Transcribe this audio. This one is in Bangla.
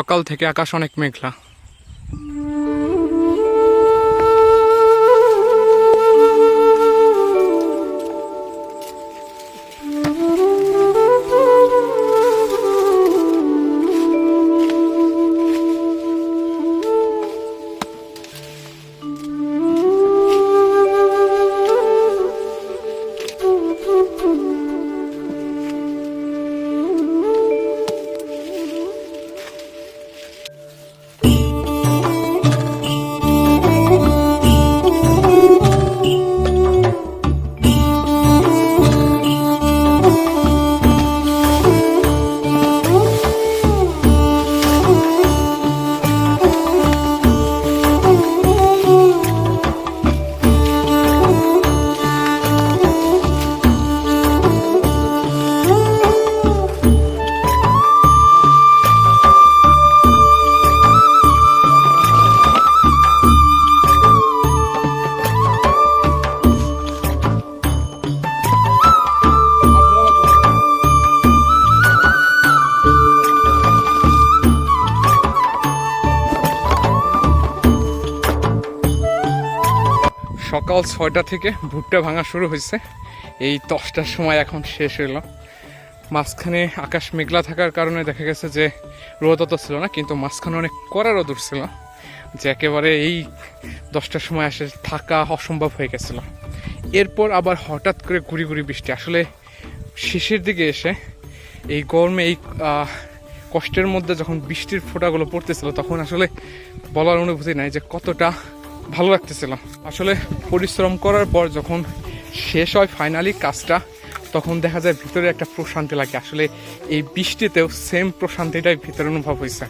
সকাল থেকে আকাশ অনেক মেঘলা। সকাল ছয়টা থেকে ভুট্টা ভাঙা শুরু হয়েছে। এই দশটার সময় এখন শেষ হইল। মাঝখানে আকাশ মেঘলা থাকার কারণে দেখা গেছে যে রোদ অত ছিল না, কিন্তু মাঝখানে অনেক কড়া রোদ উঠছিল, যে একেবারে এই দশটার সময় আসে থাকা অসম্ভব হয়ে গেছিল। এরপর আবার হঠাৎ করে গুড়ি গুড়ি বৃষ্টি। আসলে শেষের দিকে এসে এই গরমে এই কষ্টের মধ্যে যখন বৃষ্টির ফোঁটাগুলো পড়তেছিল, তখন আসলে বলার অনুভূতি নাই যে কতটা ভালো লাগতেছিল। আসলে পরিশ্রম করার পর যখন শেষ হয় ফাইনালি কাজটা, তখন দেখা যায় ভিতরে একটা প্রশান্তি লাগে। আসলে এই বৃষ্টিতেও সেম প্রশান্তিটাই ভিতরে অনুভব হয়েছে।